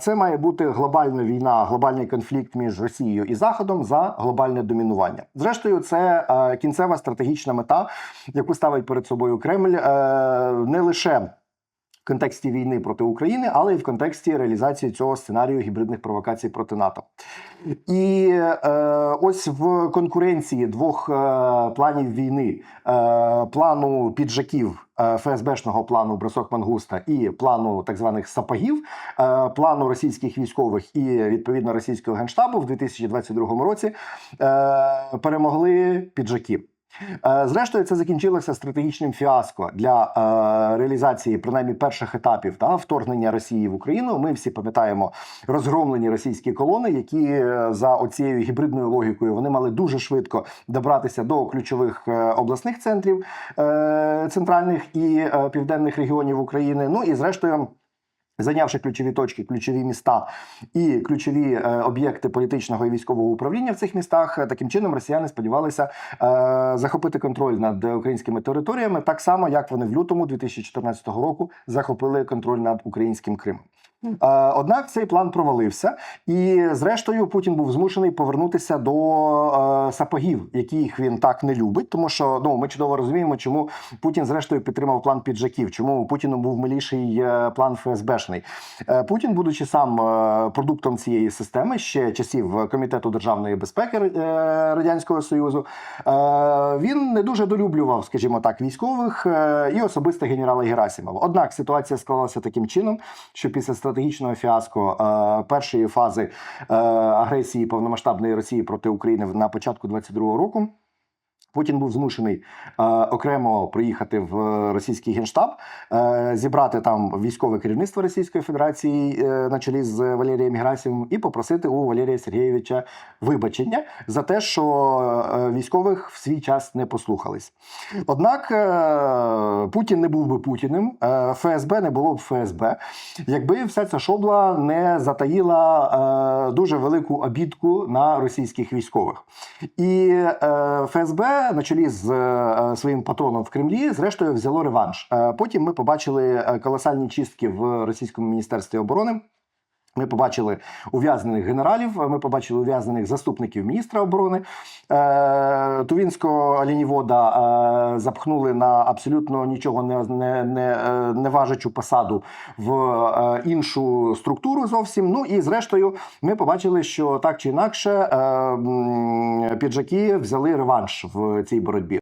Це має бути глобальна війна, глобальний конфлікт між Росією і Заходом за глобальне домінування. Зрештою, це е, кінцева стратегічна мета, яку ставить перед собою Кремль е, не лише. В контексті війни проти України, але й в контексті реалізації цього сценарію гібридних провокацій проти НАТО. І е, ось в конкуренції двох е, планів війни: е, плану піджаків е, ФСБшного плану Бросок Мангуста і плану так званих сапогів, е, плану російських військових і відповідно російського генштабу в 2022 році е, перемогли піджаки. Е, Зрештою, це закінчилося стратегічним фіаско для е, реалізації принаймні перших етапів та вторгнення Росії в Україну. Ми всі пам'ятаємо розгромлені російські колони, які е, за оцією гібридною логікою вони мали дуже швидко добратися до ключових обласних центрів центральних і південних регіонів України. Ну і зрештою. Зайнявши ключові точки, ключові міста і ключові е, об'єкти політичного і військового управління в цих містах, е, таким чином росіяни сподівалися е, захопити контроль над українськими територіями, так само як вони в лютому 2014 року захопили контроль над українським Кримом. Однак цей план провалився, і зрештою Путін був змушений повернутися до е, сапогів, яких він так не любить, тому що ну ми чудово розуміємо, чому Путін зрештою підтримав план піджаків, чому Путіну був миліший план ФСБшний. Е, Путін, будучи сам е, продуктом цієї системи, ще часів комітету державної безпеки е, радянського союзу, він не дуже долюблював, скажімо так, військових і особисто генерала Герасимова. Однак ситуація склалася таким чином, що після стратегічного фіаско першої фази агресії повномасштабної Росії проти України на початку 22-го року. Путін був змушений е, окремо приїхати в російський генштаб, е, зібрати там військове керівництво Російської Федерації е, на чолі з Валерієм Герасимовим і попросити у Валерія Сергійовича вибачення за те, що е, військових в свій час не послухались. Однак е, Путін не був би Путіним, е, ФСБ не було б ФСБ, якби вся ця шобла не затаїла е, дуже велику обідку на російських військових. І е, ФСБ на чолі з своїм патроном в Кремлі, зрештою, взяло реванш. Потім ми побачили колосальні чистки в російському міністерстві оборони. Ми побачили ув'язнених генералів, ми побачили ув'язнених заступників міністра оборони. Е, Тувінського оленівода е, запхнули на абсолютно нічого не, не, не, е, не важачу посаду в іншу структуру зовсім. Ну і зрештою, ми побачили, що так чи інакше піджаки взяли реванш в цій боротьбі.